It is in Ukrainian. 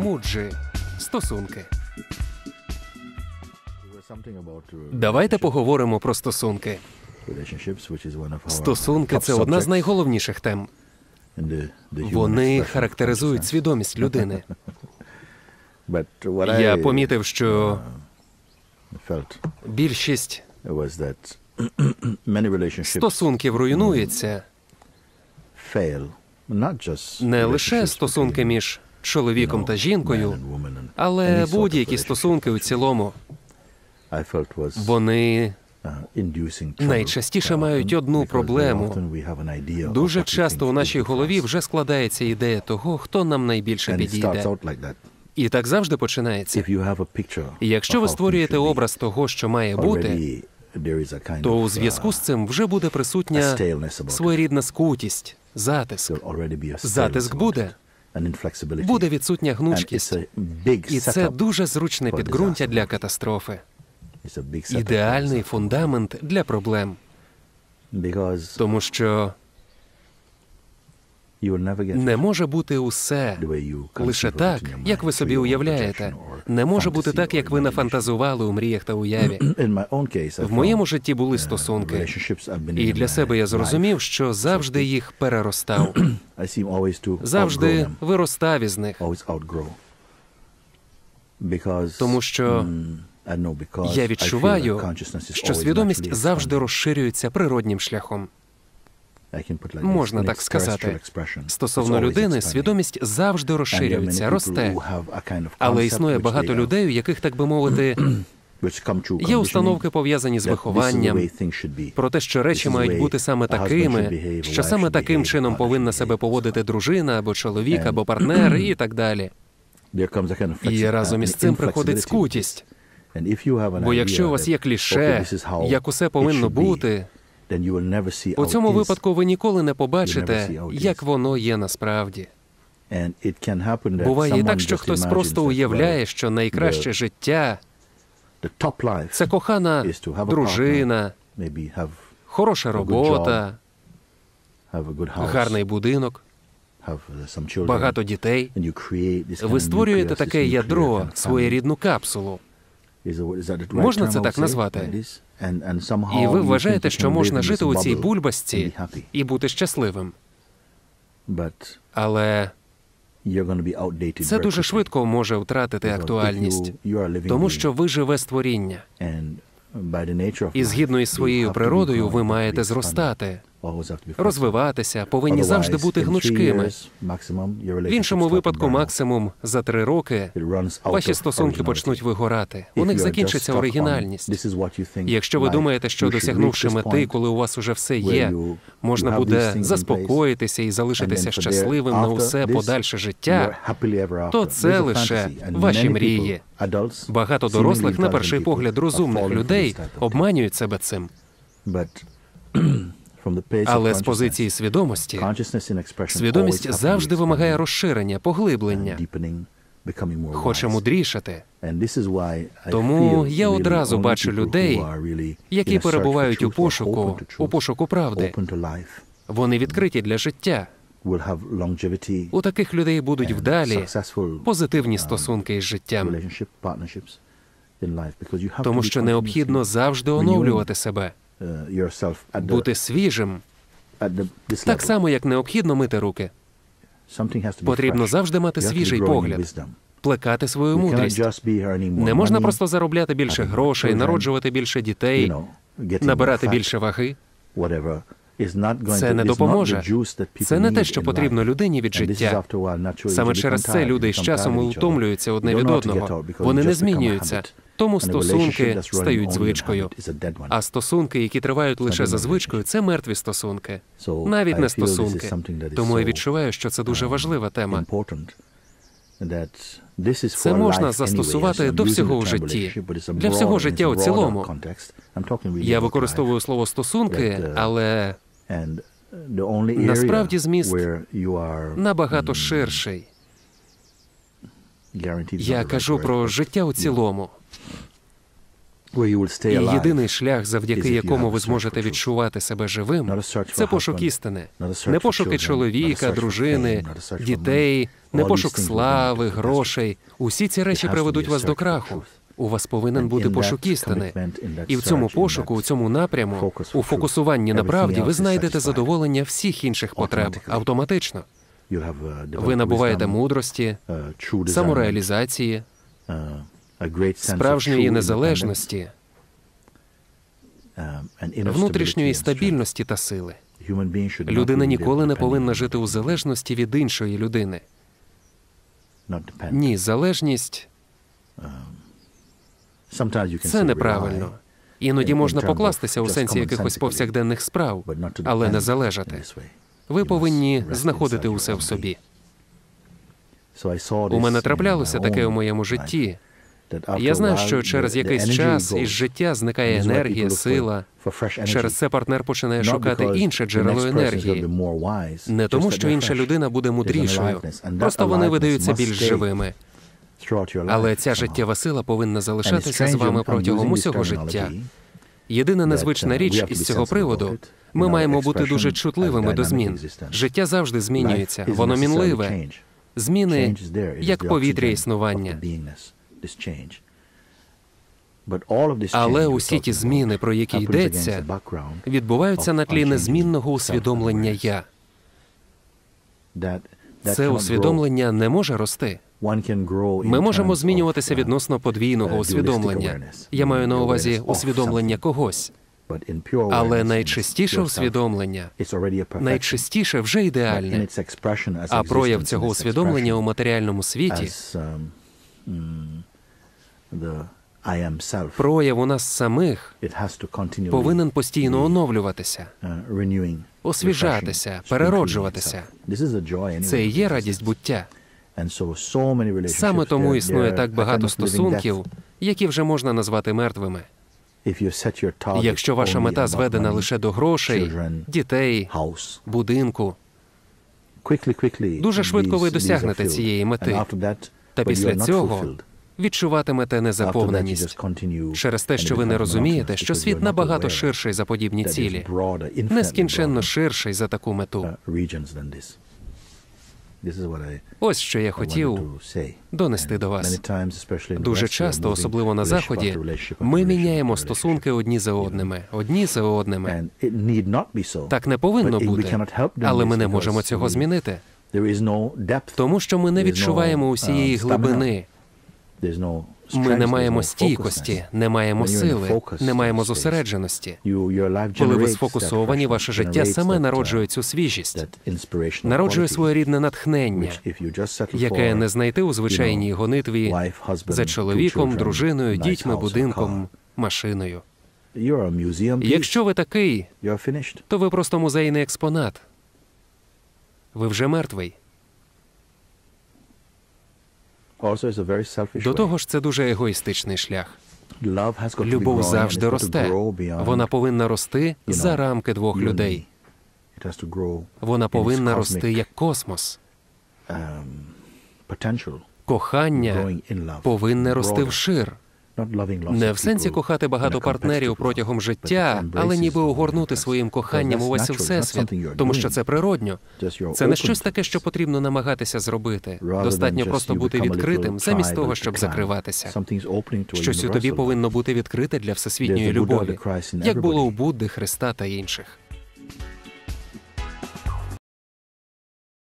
Муджі. Стосунки. Давайте поговоримо про стосунки. Стосунки це одна з найголовніших тем. Вони характеризують свідомість людини. Я помітив, що більшість стосунків руйнується не лише стосунки між чоловіком та жінкою, але будь-які стосунки у цілому. Вони найчастіше мають одну проблему. Дуже часто у нашій голові вже складається ідея того, хто нам найбільше підійде. І так завжди починається. Якщо ви створюєте образ того, що має бути, то у зв'язку з цим вже буде присутня своєрідна скутість, затиск. Затиск буде, буде відсутня гнучкість, і це дуже зручне підґрунтя для катастрофи, ідеальний фундамент для проблем, тому що не може бути усе лише так, як ви собі уявляєте. Не може бути так, як ви нафантазували у мріях та уяві. В моєму житті були стосунки, і для себе я зрозумів, що завжди їх переростав, завжди виростав із них. Тому що я відчуваю, що свідомість завжди розширюється природнім шляхом. Можна так сказати. Стосовно людини, свідомість завжди розширюється, росте. Але існує багато людей, у яких, так би мовити, є установки пов'язані з вихованням, про те, що речі мають бути саме такими, що саме таким чином повинна себе поводити дружина або чоловік, або партнер, і так далі. І разом із цим приходить скутість. Бо якщо у вас є кліше, як усе повинно бути, у цьому випадку ви ніколи не побачите, як воно є насправді. Буває і так, що хтось просто уявляє, що найкраще життя це кохана дружина, хороша робота, гарний будинок, багато дітей. Ви створюєте таке ядро, своєрідну капсулу. Можна це так назвати? І ви вважаєте, що можна жити у цій бульбашці і бути щасливим. Але це дуже швидко може втратити актуальність, тому що ви живе створіння. І згідно із своєю природою ви маєте зростати, розвиватися, повинні завжди бути гнучкими. В іншому випадку, максимум за три роки ваші стосунки почнуть вигорати. У них закінчиться оригінальність. Якщо ви думаєте, що досягнувши мети, коли у вас уже все є, можна буде заспокоїтися і залишитися щасливим на усе подальше життя, то це лише ваші мрії. Багато дорослих, на перший погляд, розумних людей обманюють себе цим. Але з позиції свідомості свідомість завжди вимагає розширення, поглиблення, хоче мудрішати. Тому я одразу бачу людей, які перебувають у пошуку, у пошуку правди. Вони відкриті для життя. У таких людей будуть вдалі позитивні стосунки із життям. Тому що необхідно завжди оновлювати себе, бути свіжим, так само, як необхідно мити руки. Потрібно завжди мати свіжий погляд, плекати свою мудрість. Не можна просто заробляти більше грошей, народжувати більше дітей, набирати більше ваги. Це не допоможе. Це не те, що потрібно людині від життя. Саме через це люди з часом утомлюються одне від одного. Вони не змінюються. Тому стосунки стають звичкою. А стосунки, які тривають лише за звичкою, це мертві стосунки, навіть не стосунки. Тому я відчуваю, що це дуже важлива тема. Це можна застосувати до всього у житті, для всього життя у цілому. Я використовую слово стосунки, але насправді зміст набагато ширший. Я кажу про життя у цілому. І єдиний шлях, завдяки якому ви зможете відчувати себе живим, це пошук істини, не пошуки чоловіка, дружини, дітей, не пошук слави, грошей. Усі ці речі приведуть вас до краху. У вас повинен бути пошук істини. І в цьому пошуку, у цьому напряму, у фокусуванні на правді, ви знайдете задоволення всіх інших потреб. Автоматично. Ви набуваєте мудрості, самореалізації, справжньої незалежності, внутрішньої стабільності та сили. Людина ніколи не повинна жити у залежності від іншої людини. Ні, залежність це неправильно. Іноді можна покластися у сенсі якихось повсякденних справ, але не залежати. Ви повинні знаходити усе в собі. У мене траплялося таке у моєму житті. Я знаю, що через якийсь час із життя зникає енергія, сила. Через це партнер починає шукати інше джерело енергії. Не тому, що інша людина буде мудрішою, просто вони видаються більш живими. Але ця життєва сила повинна залишатися з вами протягом усього життя. Єдина незвична річ із цього приводу. Ми маємо бути дуже чутливими до змін. Життя завжди змінюється, воно мінливе. Зміни як повітря існування. Але усі ті зміни, про які йдеться, відбуваються на тлі незмінного усвідомлення я. Це усвідомлення не може рости. Ми можемо змінюватися відносно подвійного усвідомлення. Я маю на увазі усвідомлення когось. Але найчистіше усвідомлення найчистіше вже ідеальне. А прояв цього усвідомлення у матеріальному світі прояв у нас самих повинен постійно оновлюватися, освіжатися, перероджуватися. Це і є радість буття. Саме тому існує так багато стосунків, які вже можна назвати мертвими. Якщо ваша мета зведена лише до грошей, дітей, будинку, дуже швидко ви досягнете цієї мети. Та після цього відчуватимете незаповненість через те, що ви не розумієте, що світ набагато ширший за подібні цілі, нескінченно ширший за таку мету. Ось що я хотів донести до вас. Дуже часто, особливо на заході, ми міняємо стосунки одні за одними, одні за одними. Так не повинно бути, але ми не можемо цього змінити. Тому що ми не відчуваємо усієї глибини. Ми не маємо стійкості, не маємо сили, не маємо зосередженості. Коли ви сфокусовані, ваше життя саме народжує цю свіжість, народжує своєрідне натхнення, яке не знайти у звичайній гонитві за чоловіком, дружиною, дітьми, будинком, машиною. Якщо ви такий, то ви просто музейний експонат. Ви вже мертвий. До того ж, це дуже егоїстичний шлях. Любов завжди росте. Вона повинна рости за рамки двох людей. Вона повинна рости як космос. Кохання повинне рости вшир. Не в сенсі кохати багато партнерів протягом життя, але ніби огорнути своїм коханням увесь всесвіт, тому що це природньо. Це не щось таке, що потрібно намагатися зробити. Достатньо просто бути відкритим, замість того, щоб закриватися. Щось у тобі повинно бути відкрите для всесвітньої любові, як було у Будди, Христа та інших.